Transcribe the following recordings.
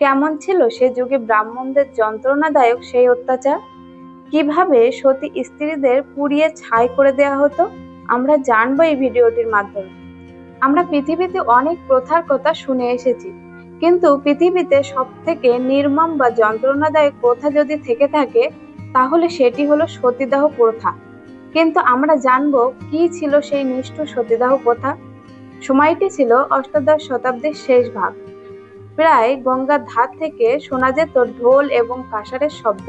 কেমন ছিল সে যুগে ব্রাহ্মণদের যন্ত্রণাদায়ক সেই অত্যাচার? কীভাবে সতী স্ত্রীদের পুড়িয়ে ছাই করে দেওয়া হতো? আমরা জানব এই ভিডিওটির মাধ্যমে। আমরা পৃথিবীতে অনেক প্রথার কথা শুনে এসেছি, কিন্তু পৃথিবীতে সব থেকে নির্মম বা যন্ত্রণাদায়ক প্রথা যদি থেকে থাকে, তাহলে সেটি হলো সতীদাহ প্রথা। কিন্তু আমরা জানব কি ছিল সেই নিষ্ঠুর সতীদাহ প্রথা? সময়টি ছিল অষ্টাদশ শতাব্দীর শেষ ভাগ। প্রায় গঙ্গার ধার থেকে শোনা যেত ঢোল এবং কাঁসারের শব্দ।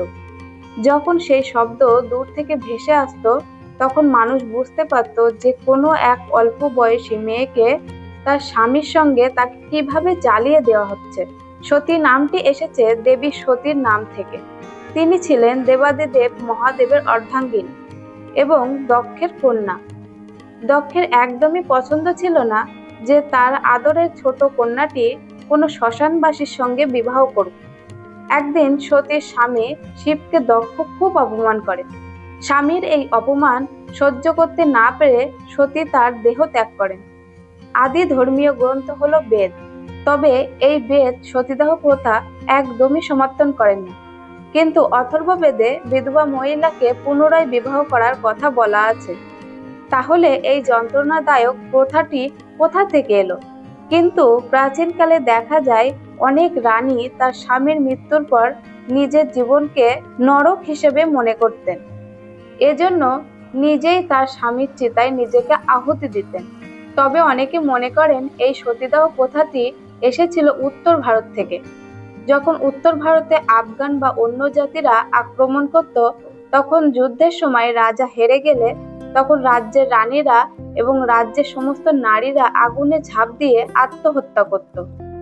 যখন সেই শব্দ দূর থেকে ভেসে আসতো, তখন মানুষ বুঝতে পারত যে কোনো এক অল্প বয়সী মেয়েকে তার স্বামীর সঙ্গে তাকে কীভাবে জ্বালিয়ে দেওয়া হচ্ছে। সতী নামটি এসেছে দেবী সতীর নাম থেকে। তিনি ছিলেন দেবাদিদেব মহাদেবের অর্ধাঙ্গিনী এবং দক্ষের কন্যা। দক্ষের একদমই পছন্দ ছিল না যে তার আদরের ছোট কন্যাটি কোনো শ্মশানবাসীর সঙ্গে বিবাহ করুক। একদিন সতীর স্বামী শিবকে দক্ষ খুব অপমান করে। স্বামীর এই অপমান সহ্য করতে না পেরে সতী তার দেহ ত্যাগ করেন আদি ধর্মীয় গ্রন্থ হলো বেদ। তবে এই বেদ সতীদাহ প্রথা একদমই সমর্থন করেননি কিন্তু অথর্ব বেদে বিধবা মহিলাকে পুনরায় বিবাহ করার কথা বলা আছে। তাহলে এই যন্ত্রণাদায়ক প্রথাটি কোথা থেকে এলো? কিন্তু প্রাচীনকালে দেখা যায় অনেক রানী তার স্বামীর মৃত্যুর পর নিজের জীবনকে নরক হিসেবে মনে করতেন। এজন্য নিজেই তার স্বামীর চিতায় নিজেকে আহুতি দিতেন। তবে অনেকে মনে করেন এই সতীদাহ প্রথাটি এসেছিল উত্তর ভারত থেকে। যখন উত্তর ভারতে আফগান বা অন্য জাতিরা আক্রমণ করত, তখন যুদ্ধের সময় রাজা হেরে গেলে তখন রাজ্যের রানীরা এবং রাজ্যের সমস্ত নারীরা আগুনে ঝাঁপ দিয়ে আত্মহত্যা করত,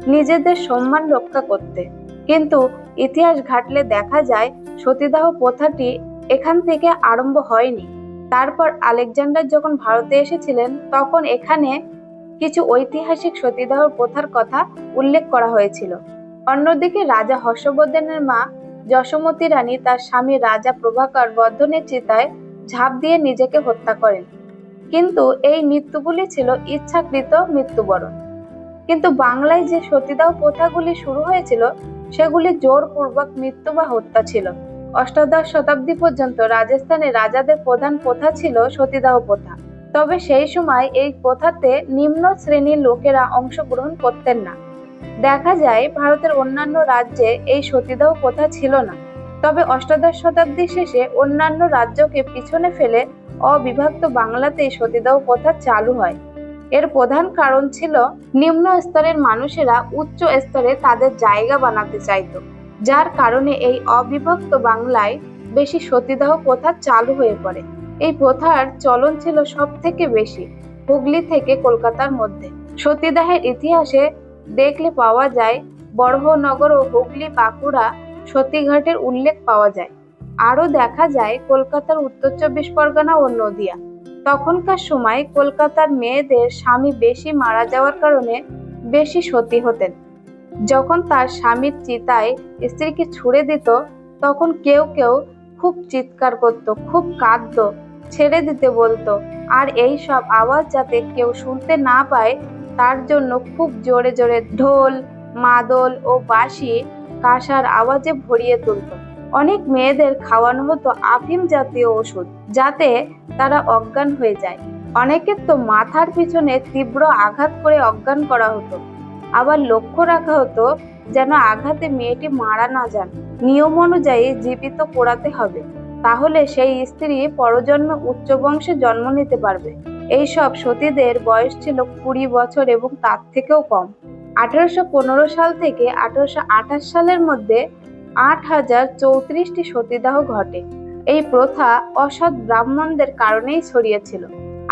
নিজেদের সম্মান রক্ষা করতে। কিন্তু ইতিহাস ঘাটলে দেখা যায় সতীদাহ প্রথাটি এখান থেকে আরম্ভ হয়নি। তারপর আলেকজান্ডার যখন ভারতে এসেছিলেন, তখন এখানে কিছু ঐতিহাসিক সতীদাহ প্রথার কথা উল্লেখ করা হয়েছিল। অন্যদিকে রাজা হর্ষবর্ধনের মা যশোমতী রানী তার স্বামী রাজা প্রভাকর বর্ধনের চিতায় ঝাঁপ দিয়ে নিজেকে হত্যা করেন। কিন্তু এই মৃত্যুগুলি ছিল ইচ্ছাকৃত মৃত্যুবরণ। কিন্তু বাংলায় যে সতীদাহ প্রথাগুলি শুরু হয়েছিল, সেগুলি জোরপূর্বক মৃত্যু বা হত্যা ছিল। অষ্টাদশ শতাব্দী পর্যন্ত রাজস্থানে রাজাদের প্রধান প্রথা ছিল সতীদাহ প্রথা। তবে সেই সময় এই প্রথাতে নিম্ন শ্রেণির লোকেরা অংশগ্রহণ করতেন না। দেখা যায়, ভারতের অন্যান্য রাজ্যে এই সতীদাহ প্রথা ছিল না। তবে অষ্টাদশ শতাব্দীর শেষে অন্যান্য রাজ্যকে পিছনে ফেলে অবিভক্ত বাংলাতেই সতীদাহ প্রথা চালু হয়। এর প্রধান কারণ ছিল নিম্ন স্তরের মানুষেরা উচ্চ স্তরে তাদের জায়গা বানাতে চাইত, যার কারণে এই অবিভক্ত বাংলায় বেশি সতীদাহ প্রথা চালু হয়ে পড়ে। এই প্রথার চলন ছিল সব থেকে বেশি হুগলি থেকে কলকাতার মধ্যে। সতীদাহের ইতিহাসে দেখলে পাওয়া যায় বড়হনগর ও হুগলি বাঁকুড়া সতীঘাটের উল্লেখ পাওয়া যায়। আরও দেখা যায় কলকাতার উত্তর চব্বিশ পরগনা ও নদিয়া। তখনকার সময় কলকাতার মেয়েদের স্বামী বেশি মারা যাওয়ার কারণে বেশি সতী হতেন। যখন তার স্বামীর চিতায় স্ত্রীকে ছুড়ে দিত, তখন কেউ কেউ খুব চিৎকার করত, খুব কাঁদত, ছেড়ে দিতে বলতো। আর এই সব আওয়াজ যাতে কেউ শুনতে না পায়, তার জন্য খুব জোরে জোরে ঢোল মাদল ও বাঁশি কাঁসার আওয়াজে ভরিয়ে তুলত। অনেক মেয়েদের খাওয়ানো হতো আফিম জাতীয় ওষুধ, যাতে তারা অজ্ঞান হয়ে যায়। অনেকের তো মাথার পিছনে তীব্র আঘাত করে অজ্ঞান করা হতো। আবার লক্ষ্য রাখা হতো যেন আঘাতে মেয়েটি মারা না যান। নিয়ম অনুযায়ী জীবিত পোড়াতে হবে। তাহলে সেই স্ত্রী পরজন্ম উচ্চ বংশে জন্ম নিতে পারবে। এইসব সতীদের বয়স ছিল কুড়ি বছর এবং তার থেকেও কম। আঠারোশো পনেরো সাল থেকে আঠারোশো আঠাশ সালের মধ্যে আট হাজার চৌত্রিশটি সতীদাহ ঘটে। এই প্রথা অসৎ ব্রাহ্মণদের কারণেই ছড়িয়েছিল।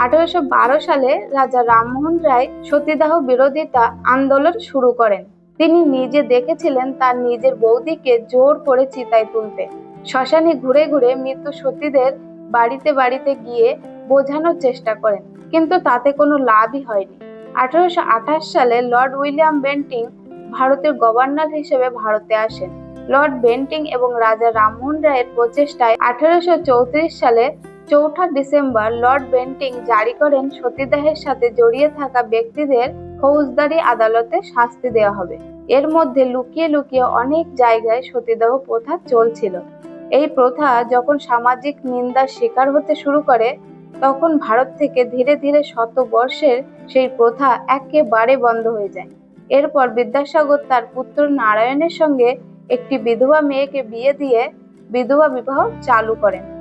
আঠারোশো বারো সালে রাজা রামমোহন রায় সতীদাহ বিরোধিতা আন্দোলন শুরু করেন। তিনি নিজে দেখেছিলেন তার নিজের বৌদিকে জোর করে চিতায় তুলতে। শ্মশানে ঘুরে ঘুরে মৃত সতীদের বাড়িতে বাড়িতে গিয়ে বোঝানোর চেষ্টা করেন, কিন্তু তাতে কোনো লাভই হয়নি। আঠারোশো আঠাশ সালে লর্ড উইলিয়াম বেন্টিং ভারতের গভর্নর হিসেবে ভারতে আসেন। লর্ড বেন্টিং এবং রাজা রামমোহন রায়ের প্রচেষ্টায় আঠারোশো চৌত্রিশ সালে চৌঠা ডিসেম্বর লর্ড বেন্টিং জারি করেন সতীদাহের সাথে জড়িয়ে থাকা ব্যক্তিদের ফৌজদারি আদালতে শাস্তি দেওয়া হবে। এর মধ্যে লুকিয়ে লুকিয়ে অনেক জায়গায় সতীদাহ প্রথা চলছিল। এই প্রথা যখন সামাজিক নিন্দার শিকার হতে শুরু করে তখন ভারত থেকে ধীরে ধীরে শতবর্ষের সেই প্রথা একেবারে বন্ধ হয়ে যায়। এরপর বিদ্যাসাগর তার পুত্র নারায়ণের সঙ্গে একটি বিধবা মেয়েকে বিয়ে দিয়ে বিধবা বিবাহ চালু করেন।